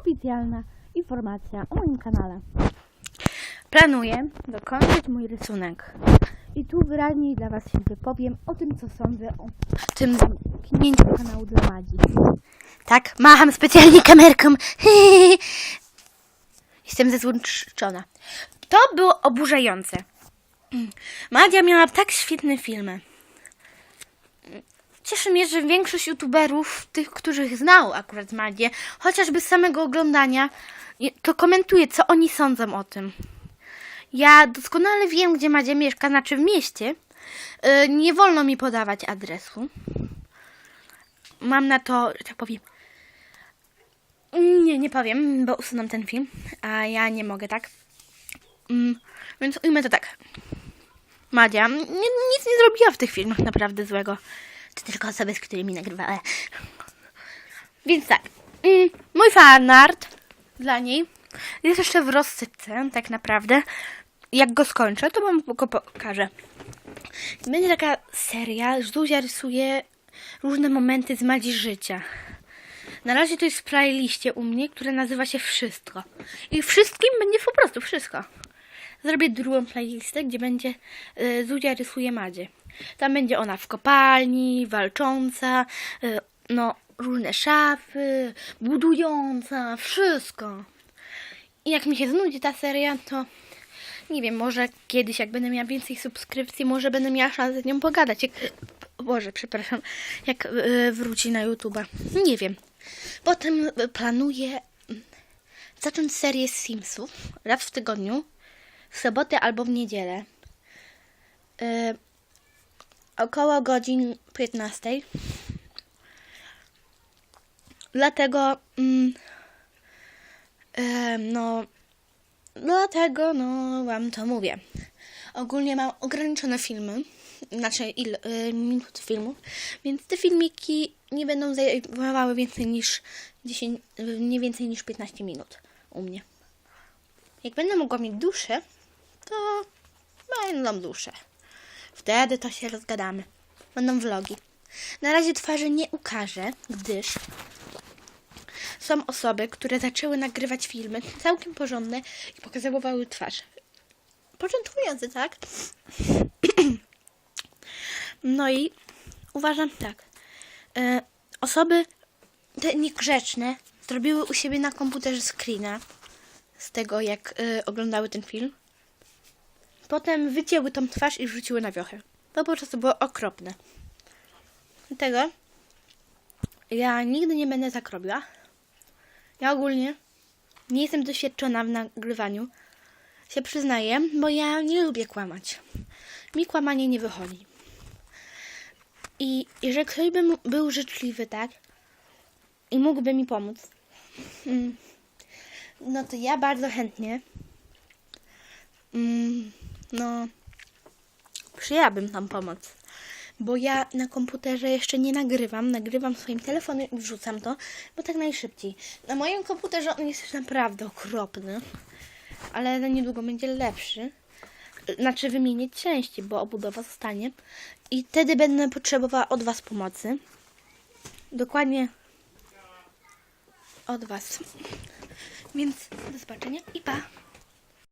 oficjalna informacja o moim kanale. Planuję dokończyć mój rysunek. I tu wyraźniej dla Was się wypowiem o tym, co sądzę o tym zamknięciu kanału dla Madzi. Tak, macham specjalnie kamerką. Jestem zezłączona. To było oburzające. Madzia miała tak świetne filmy. Cieszy mnie, że większość youtuberów, tych, których znał akurat Madzię, chociażby z samego oglądania, to komentuje, co oni sądzą o tym. Ja doskonale wiem, gdzie Madzia mieszka, znaczy w mieście. Yy, nie wolno mi podawać adresu. Mam na to, że tak powiem. Nie, nie powiem, bo usunę ten film, a ja nie mogę, tak? Mm, więc ujmę to tak. Madzia nic nie zrobiła w tych filmach naprawdę złego. Tylko osoby, z którymi nagrywała. Więc tak. Mm, mój fanart dla niej jest jeszcze w rozsypce, tak naprawdę. Jak go skończę, to wam go pokażę. Będzie taka seria, Zuzia rysuje różne momenty z Madzi życia. Na razie to jest w playliście u mnie, która nazywa się Wszystko. I wszystkim będzie po prostu wszystko. Zrobię drugą playlistę, gdzie będzie y, Zuzia rysuje Madzie. Tam będzie ona w kopalni, walcząca, y, no różne szafy, budująca, wszystko. I jak mi się znudzi ta seria, to nie wiem, może kiedyś, jak będę miała więcej subskrypcji, może będę miała szansę z nią pogadać. Jak, Boże, przepraszam, jak y, wróci na YouTube. Nie wiem. Potem y, planuję mm, zacząć serię Simsów raz w tygodniu, w sobotę albo w niedzielę. Y, około godzin 15. Dlatego, mm, em, no, dlatego, no, wam to mówię. Ogólnie mam ograniczone filmy, znaczy ile, y, minut filmów, więc te filmiki nie będą zajmowały więcej niż 10, y, nie więcej niż 15 minut u mnie. Jak będę mogła mieć duszę, to będą dusze. Wtedy to się rozgadamy. Będą vlogi. Na razie twarzy nie ukażę, gdyż są osoby, które zaczęły nagrywać filmy całkiem porządne i pokazywały twarz. Początkujący, tak? No i uważam tak. E, osoby te niegrzeczne zrobiły u siebie na komputerze screena z tego, jak e, oglądały ten film. Potem wycięły tą twarz i wrzuciły na wiochę. To po prostu było okropne. Dlatego ja nigdy nie będę tak robiła. Ja ogólnie nie jestem doświadczona w nagrywaniu. Się przyznaję, bo ja nie lubię kłamać. Mi kłamanie nie wychodzi. I jeżeli ktoś by był życzliwy, tak? I mógłby mi pomóc, mm, no to ja bardzo chętnie mm, no przyjęłabym tam pomoc. Bo ja na komputerze jeszcze nie nagrywam, nagrywam swoim telefonem i wrzucam to, bo tak najszybciej. Na moim komputerze on jest naprawdę okropny, ale za niedługo będzie lepszy. Znaczy wymienić części, bo obudowa zostanie. I wtedy będę potrzebowała od Was pomocy. Dokładnie od Was. Więc do zobaczenia i pa!